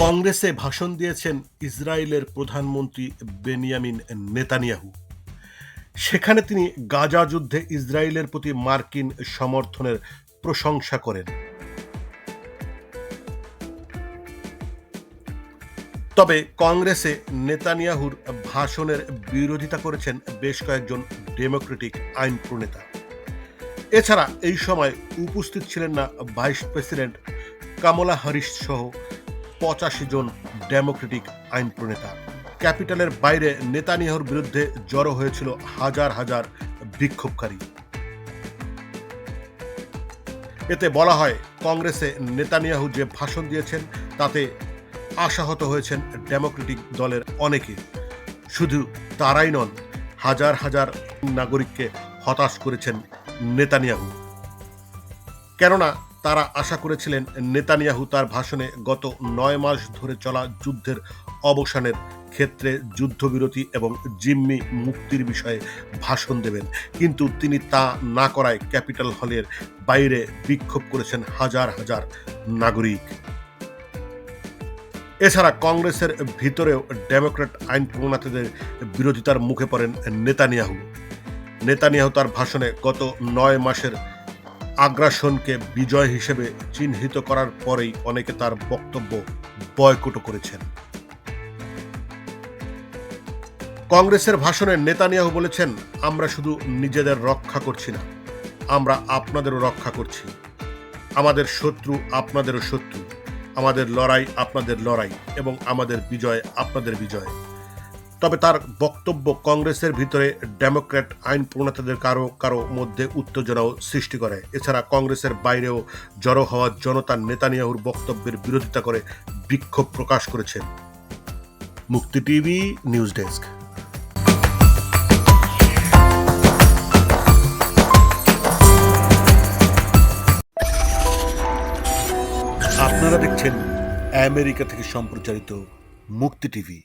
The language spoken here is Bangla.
কংগ্রেসে ভাষণ দিয়েছেন ইসরায়েলের প্রধানমন্ত্রী বেনিয়ামিন নেতানিয়াহু। সেখানে তিনি গাজা যুদ্ধে ইসরায়েলের প্রতি মার্কিন সমর্থনের প্রশংসা করেন। তবে কংগ্রেসে নেতানিয়াহুর ভাষণের বিরোধিতা করেছেন বেশ কয়েকজন ডেমোক্রেটিক আইন প্রণেতা। এছাড়া এই সময় উপস্থিত ছিলেন না ভাইস প্রেসিডেন্ট কামলা হরিশ সহ পঁচাশি জন ডেমোক্রেটিক আইন প্রণেতা ক্যাপিটালের বাইরে নেতানিয়াহুর বিরুদ্ধে জড়ো হয়েছিল হাজার হাজার বিক্ষোভকারী। এতে বলা হয়, কংগ্রেসে নেতানিয়াহু যে ভাষণ দিয়েছেন, তাতে আশাহত হয়েছেন ডেমোক্রেটিক দলের অনেকে। শুধু তারাই নন, হাজার হাজার নাগরিককে হতাশ করেছেন নেতানিয়াহু। কেননা তারা আশা করেছিলেন নেতানিয়াহু তার ভাষণে গত নয় মাস ধরে চলা যুদ্ধের অবসানের ক্ষেত্রে যুদ্ধবিরতি এবং জিম্মি মুক্তির বিষয়ে ভাষণ দেবেন। কিন্তু তিনি তা না করায় ক্যাপিটাল হলের বাইরে বিক্ষোভ করেছেন হাজার হাজার নাগরিক। এছাড়া কংগ্রেসের ভিতরেও ডেমোক্র্যাট আইন প্রণেতাদের বিরোধিতার মুখে পড়েন নেতানিয়াহু। নেতানিয়াহু তার ভাষণে গত নয় মাসের আগ্রাসনকে বিজয় হিসেবে চিহ্নিত করার পরেই অনেকে তার বক্তব্য বয়কট করেছেন। কংগ্রেসের ভাষণে নেতানিয়াহু বলেছেন, আমরা শুধু নিজেদের রক্ষা করছি না, আমরা আপনাদেরও রক্ষা করছি। আমাদের শত্রু আপনাদেরও শত্রু, আমাদের লড়াই আপনাদের লড়াই এবং আমাদের বিজয় আপনাদের বিজয়। তবে তার বক্তব্য কংগ্রেসের ভিতরে ডেমোক্র্যাট আইন প্রণেতাদের কারও কারও মধ্যে উত্তেজনাও সৃষ্টি করে। এছাড়া কংগ্রেসের বাইরেও জড়ো হওয়া জনতা নেতানিয়াহুর বক্তব্যের বিরোধিতা করে বিক্ষোভ প্রকাশ করেছেন। মুক্তি টিভি, নিউজ ডেস্ক। আপনারা দেখছেন আমেরিকা থেকে সম্প্রচারিত মুক্তি টিভি।